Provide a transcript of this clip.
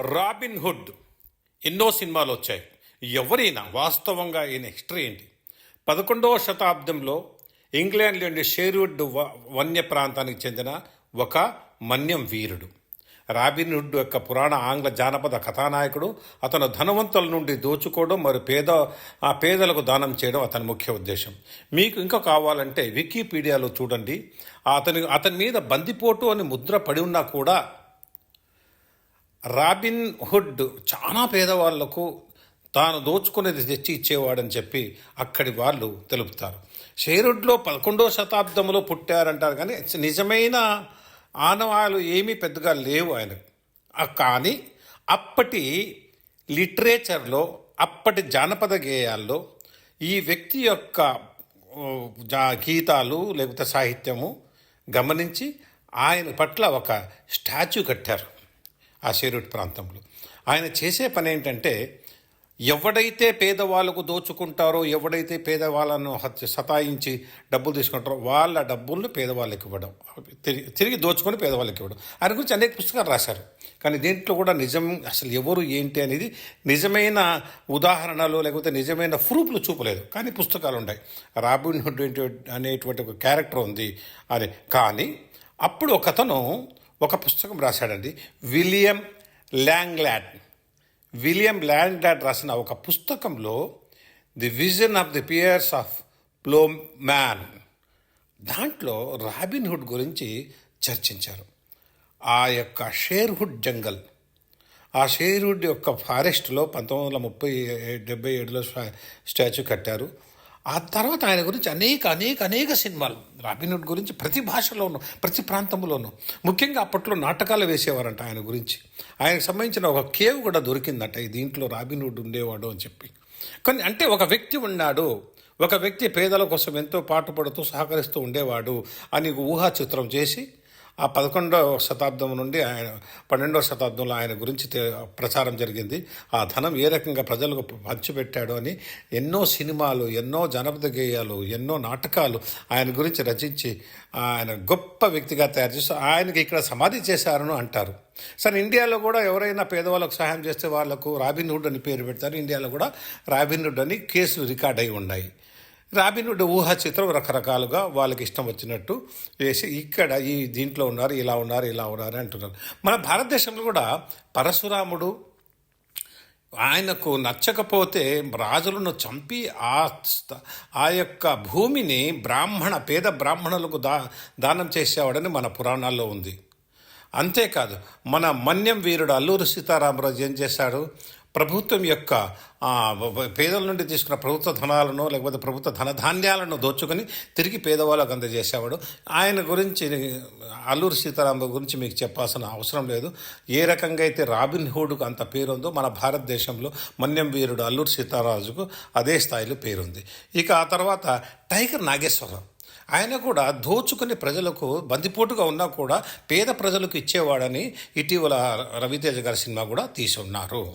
Robin hood. ఎన్నో సినిమాలు వచ్చాయి. ఎవరైనా వాస్తవంగా ఈయన హిస్టరీ ఏంటి? పదకొండవ శతాబ్దంలో ఇంగ్లాండ్లోని షేర్వుడ్ వ- వన్య ప్రాంతానికి చెందిన ఒక మన్యం వీరుడు. రాబిన్ హుడ్ యొక్క పురాణ ఆంగ్ల జానపద కథానాయకుడు. అతను ధనవంతుల నుండి దోచుకోవడం మరియు పేద ఆ పేదలకు దానం చేయడం అతని ముఖ్య ఉద్దేశం. మీకు ఇంకా కావాలంటే వికీపీడియాలో చూడండి. అతని అతని మీద బందిపోటు అని ముద్ర పడి ఉన్నా కూడా రాబిన్ హుడ్ చాలా పేదవాళ్ళకు తాను దోచుకునేది తెచ్చి ఇచ్చేవాడని చెప్పి అక్కడి వాళ్ళు తెలుపుతారు. షేరుడ్లో పదకొండో శతాబ్దంలో పుట్టారంటారు కానీ నిజమైన ఆనవాలు ఏమీ పెద్దగా లేవు ఆయన కానీ అప్పటి లిటరేచర్లో అప్పటి జానపద గేయాల్లో ఈ వ్యక్తి యొక్క జా- గీతాలు లేకపోతే సాహిత్యము గమనించి ఆయన పట్ల ఒక స్టాచ్యూ కట్టారు. ఆ షేరుట్ ప్రాంతంలో. ఆయన చేసే పని ఏంటంటే ఎవడైతే పేదవాళ్ళకు దోచుకుంటారో ఎవడైతే పేదవాళ్ళను హత్య సతాయించి డబ్బులు తీసుకుంటారో వాళ్ళ డబ్బులను పేదవాళ్ళకి ఇవ్వడం. తిరిగి తిరిగి దోచుకొని పేదవాళ్ళకి ఇవ్వడం. ఆయన గురించి అనేక పుస్తకాలు రాశారు. కానీ దీంట్లో కూడా నిజం అసలు ఎవరు ఏంటి అనేది నిజమైన ఉదాహరణలు లేకపోతే నిజమైన ప్రూఫ్లు చూపలేదు. కానీ పుస్తకాలు ఉన్నాయి. రాబిన్ హుడ్ అనేటువంటి ఒక క్యారెక్టర్ ఉంది అని. కానీ అప్పుడు ఒకతను ఒక పుస్తకం రాశాడండి. విలియం ల్యాంగ్లాడ్. విలియం ల్యాంగ్లాడ్ రాసిన ఒక పుస్తకంలో the vision of the Piers of plowman దాంట్లో రాబిన్హుడ్ గురించి చర్చించారు. ఆ యొక్క షేర్హుడ్ జంగల్. ఆ షేర్హుడ్ యొక్క ఫారెస్ట్లో పంతొమ్మిది వందల ముప్పై డెబ్బై ఏడులో స్టాచ్యూ కట్టారు. ఆ తర్వాత ఆయన గురించి అనేక అనేక అనేక సినిమాలు రాబిన్హుడ్ గురించి ప్రతి భాషలోనూ ప్రతి ప్రాంతంలోనూ. ముఖ్యంగా అప్పట్లో నాటకాలు వేసేవారంట ఆయన గురించి. ఆయనకు సంబంధించిన ఒక కేవ్ కూడా దొరికిందట ఈ దీంట్లో రాబిన్హుడ్ ఉండేవాడు అని చెప్పి. కానీ అంటే ఒక వ్యక్తి ఉన్నాడు ఒక వ్యక్తి పేదల కోసం ఎంతో పాటుపడుతూ సహకరిస్తూ ఉండేవాడు అని ఊహా చిత్రం చేసి ఆ పదకొండవ శతాబ్దం నుండి ఆయన పన్నెండవ శతాబ్దంలో ఆయన గురించి ప్రచారం జరిగింది. ఆ ధనం ఏ రకంగా ప్రజలకు పంచిపెట్టాడు అని ఎన్నో సినిమాలు ఎన్నో జనపద గేయాలు ఎన్నో నాటకాలు ఆయన గురించి రచించి ఆయన గొప్ప వ్యక్తిగా తయారు చేసి ఆయనకి ఇక్కడ సమాధి చేశారని అంటారు. సరే ఇండియాలో కూడా ఎవరైనా పేదవాళ్ళకు సహాయం చేస్తే వాళ్ళకు రాబిన్ హుడ్ అని పేరు పెడతారు. ఇండియాలో కూడా రాబిన్ హుడ్ అని కేసులు రికార్డ్ అయి ఉన్నాయి. రాబినుడ్ ఊహా చిత్రం రకరకాలుగా వాళ్ళకి ఇష్టం వచ్చినట్టు వేసి ఇక్కడ ఈ దీంట్లో ఉన్నారు ఇలా ఉన్నారు ఇలా ఉన్నారు అంటున్నారు. మన భారతదేశంలో కూడా పరశురాముడు ఆయనకు నచ్చకపోతే రాజులను చంపి ఆ ఆ యొక్క భూమిని బ్రాహ్మణ పేద బ్రాహ్మణులకు దా దానం చేసేవాడని మన పురాణాల్లో ఉంది. అంతేకాదు మన మన్యం వీరుడు అల్లూరు సీతారామరాజు ఏం చేశాడు? ప్రభుత్వం యొక్క పేదల నుండి తీసుకున్న ప్రభుత్వ ధనాలను లేకపోతే ప్రభుత్వ ధనధాన్యాలను దోచుకొని తిరిగి పేదవాళ్ళకు అందజేసేవాడు. ఆయన గురించి అల్లూరి సీతారామ గురించి మీకు చెప్పాల్సిన అవసరం లేదు. ఏ రకంగా అయితే రాబిన్ హుడ్కు అంత పేరుందో మన భారతదేశంలో మన్యం వీరుడు అల్లూరి సీతారాజుకు అదే స్థాయిలో పేరుంది. ఇక ఆ తర్వాత టైగర్ నాగేశ్వరరావు. ఆయన కూడా దోచుకుని ప్రజలకు బందిపోటుగా ఉన్నా కూడా పేద ప్రజలకు ఇచ్చేవాడని ఇటీవల రవితేజ గారి సినిమా కూడా తీసి ఉన్నారు.